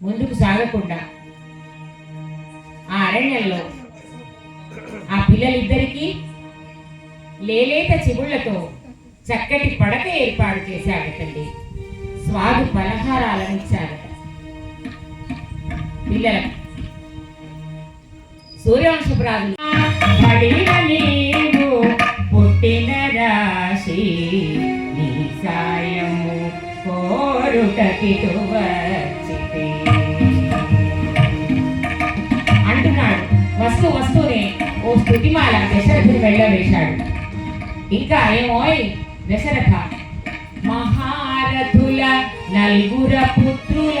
ముందుకు సాగకుండా ఆ అరణ్యంలో ఆ పిల్లలిద్దరికీ లేలేత చిగుళ్ళతో చక్కటి పడక ఏర్పాటు చేశాడటండి స్వాదు పలహారాలను ఇచ్చాడట. పిల్లలకు సూర్యవంశపురాజు పుట్టిన రాశి కోరుటకిటు వచ్చితే అంటున్నాడు. వస్తూ వస్తూనే ఓ స్థుతిమాల దశరథుని వెళ్ళవేశాడు ఇంకా ఏమోయ్ దశరథ? మహారథుల నలుగుర పుత్రుల